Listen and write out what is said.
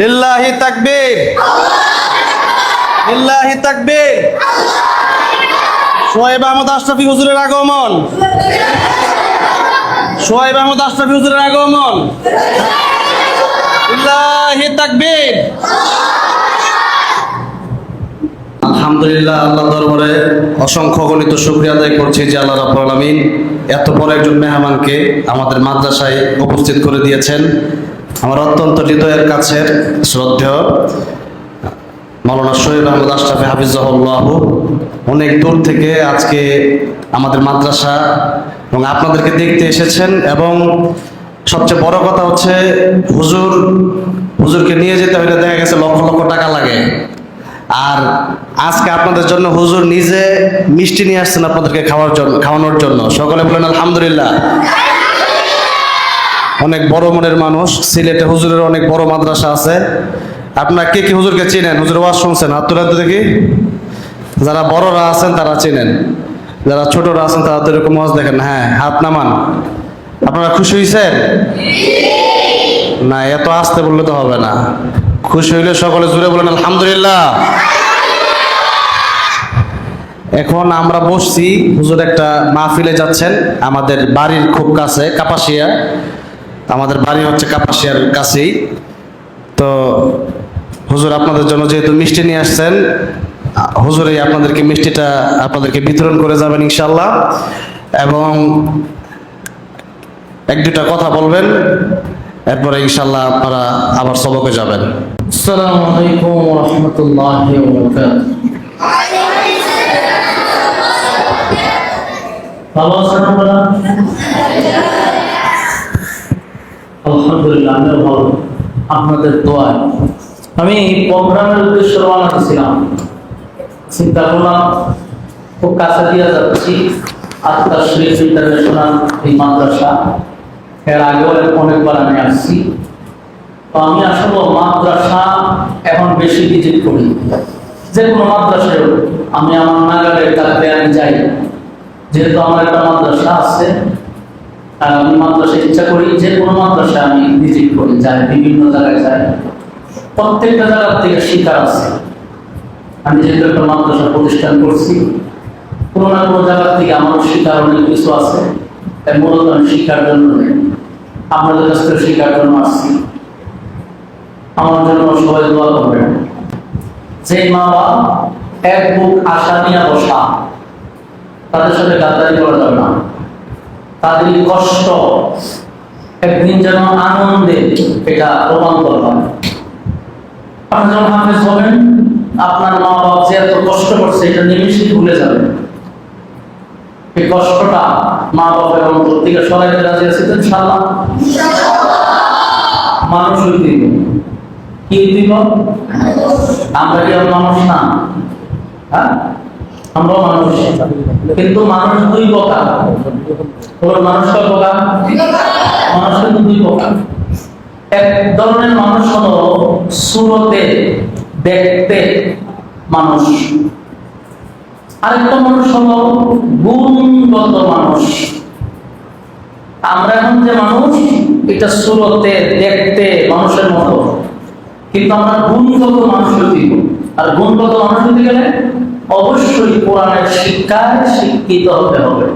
লিল্লাহি তাকবীর। লিল্লাহি তাকবীর। সোহেব আহমদ আশরাফি হুজুরের আগমন। সোহেব আহমদ আশরাফি হুজুরের আগমন। লিল্লাহি তাকবীর। আলহামদুলিল্লাহ আল্লাহ দরবারে অসংখ্য গণিত শুক্রিয়া আদায় করছি যে আল্লাহ রাব্বুল আলামিন এত বড় একজন মেহমানকে আমাদের মাদ্রাসায় উপস্থিত করে দিয়েছেন। আমার অত্যন্ত হৃদয়ের কাছের শ্রদ্ধেয় মাওলানা শহীদ আহমদ আশরাফি হাফিজাহুল্লাহ, অনেক দূর থেকে আজকে আমাদের মাদ্রাসা এবং আপনাদেরকে দেখতে এসেছেন এবং সবচেয়ে বড় কথা হচ্ছে হুজুর, হুজুরকে নিয়ে যেতে হলে দেখা গেছে লক্ষ লক্ষ টাকা লাগে। আর আজকে আপনাদের জন্য হুজুর নিজে মিষ্টি নিয়ে আসছেন আপনাদেরকে খাওয়ার জন্য খাওয়ানোর জন্য। সকলে বলেন আলহামদুলিল্লাহ। অনেক বড় মনের মানুষ, সিলেটে হুজুরের অনেক বড় মাদ্রাসা আছে। আপনারা কে কি হুজুরকে চিনেন? হুজুর ওয়াজ শুনছেন? হাত তুলে দেখি, যারা বড়রা আছেন তারা চিনেন। যারা ছোটরা আছেন তারা তো এরকম ওয়াজ দেখেন হ্যাঁ হাত নামান। আপনারা খুশি হয়েছেন না, এত আসতে বললে তো হবে না। খুশি হইলে সকলে জুড়ে বলেন, আলহামদুলিল্লাহ। এখন আমরা বসছি, হুজুর একটা মাহফিলে যাচ্ছেন, আমাদের বাড়ির খুব কাছে, কাপাসিয়া। আমাদের বাড়ি হচ্ছে কাপাসিয়ার কাছেই। তো হুজুর আপনাদের জন্য যেহেতু মিষ্টি নিয়ে আসছেন, হুজুরে আপনাদেরকে মিষ্টিটা আপনাদেরকে বিতরণ করে যাবেন ইনশাল্লাহ এবং এক দুটা কথা বলবেন, এরপরে ইনশাল্লাহ আপনারা আবার সবকে যাবেন। আসসালামু আলাইকুম রহমতুল্লাহি ভালো আছেন আপনারা? আলহামদুলিল্লাহ, আমিও ভালো। আপনাদের দোয়ায়। আমি প্রোগ্রামের রওনা চিন্তা করলাম, খুব কাছে দিয়ে যাচ্ছি। আত্মা ইন্টারন্যাশনাল এই মাদ্রাসা। এর আগেও অনেকবার আমি আসছি। তো আমি আসলে মাদ্রাসা এখন বেশি ভিজিট করি। যে কোনো মাদ্রাসায় আমি আমার নাগালের যাই। যেহেতু আমার একটা মাদ্রাসা আছে আমি মাদ্রাসায় ইচ্ছা করি যে কোনো মাদ্রাসায় আমি ভিজিট করি, যাই, বিভিন্ন জায়গায় যাই। প্রত্যেকটা জায়গার থেকে শিকার আছে। আমি যেহেতু একটা মাদ্রাসা প্রতিষ্ঠান করছি, কোনো না কোনো জায়গার থেকে আমার শিকার অনেক কিছু আছে, তাই মূলত আমি শিকার জন্য নেই। আপনাদের কাছ থেকে শিকার জন্য আসছি। আমার জন্য সবাই দোয়া করবেন। যে মা বাবা এক বুক আশা নিয়ে বসা, তাদের সাথে গাদ্দারি করা যাবে না। তাদের কষ্ট একদিন যেন আনন্দে এটা রূপান্তর হয় আপনি যখন হাফেজ হবেন আপনার মা বাবা যে এত কষ্ট করছে এটা নিমিশেই ভুলে যাবেন। এই কষ্টটা মা বাবার অন্তর থেকে সরাইতে রাজি আছে তো ইনশাআল্লাহ? মানুষ কি দিব আমরা কি মানুষ না? হ্যাঁ? মানুষ। কিন্তু মানুষ দুই তোর মানুষ কয় মানুষ কিন্তু দুই এক ধরনের মানুষ হলো সুরতে, দেখতে মানুষ। আরেকটা মানুষ হলো গুণগত মানুষ। আমরা এখন যে মানুষ, এটা সুরতে, দেখতে মানুষের মতো। কিন্তু আমরা গুণগত মানুষ হইতে আর গুণগত মানুষ হইতে গেলে অবশ্যই কোরআনের শিক্ষায় শিক্ষিত হতে হবে।